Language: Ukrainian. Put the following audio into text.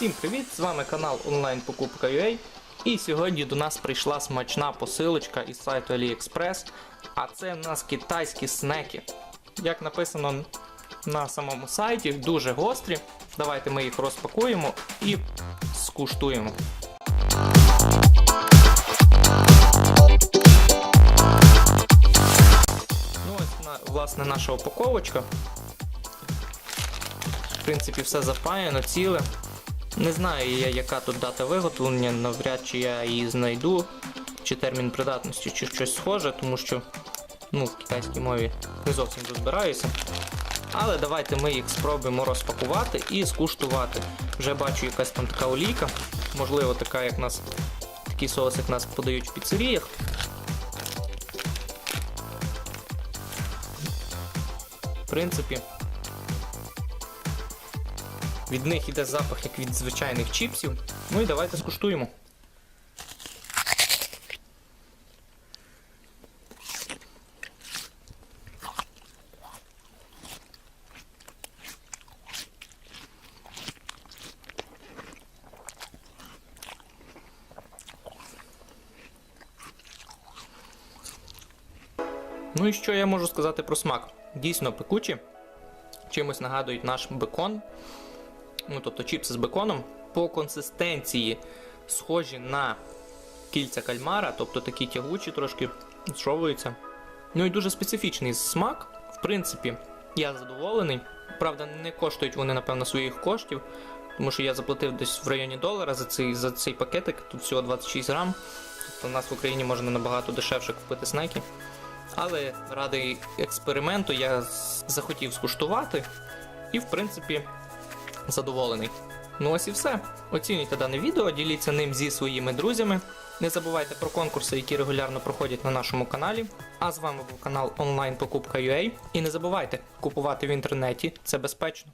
Всім привіт! З вами канал онлайн покупка UA. І сьогодні до нас прийшла смачна посилочка із сайту AliExpress. А це в нас китайські снеки. Як написано на самому сайті, дуже гострі. Давайте ми їх розпакуємо і скуштуємо. Ну ось власне наша упаковочка. В принципі, все запаяно, ціле. Не знаю я, яка тут дата виготовлення, навряд чи я її знайду, чи термін придатності, чи щось схоже, тому що ну, в китайській мові не зовсім розбираюся. Але давайте ми їх спробуємо розпакувати і скуштувати. Вже бачу якась там така олійка, можливо, така, як нас, такий соус, як нас подають в піцеріях. В принципі, від них іде запах, як від звичайних чіпсів. Ну і давайте скуштуємо. Ну і що я можу сказати про смак? Дійсно пекучі. Чимось нагадують наш бекон. Ну, тобто чіпси з беконом. По консистенції схожі на кільця кальмара, тобто такі тягучі, трошки зшовуються. Ну і дуже специфічний смак. В принципі, я задоволений. Правда, не коштують вони, напевно, своїх коштів, тому що я заплатив десь в районі долара за цей, за цей пакетик. Тут всього 26 грам. Тобто у нас в Україні можна набагато дешевше купити снеки. Але ради експерименту я захотів скуштувати і, в принципі, задоволений. Ну ось і все. Оцінюйте дане відео, діліться ним зі своїми друзями. Не забувайте про конкурси, які регулярно проходять на нашому каналі. А з вами був канал онлайн Покупка.ua. І не забувайте купувати в інтернеті, це безпечно.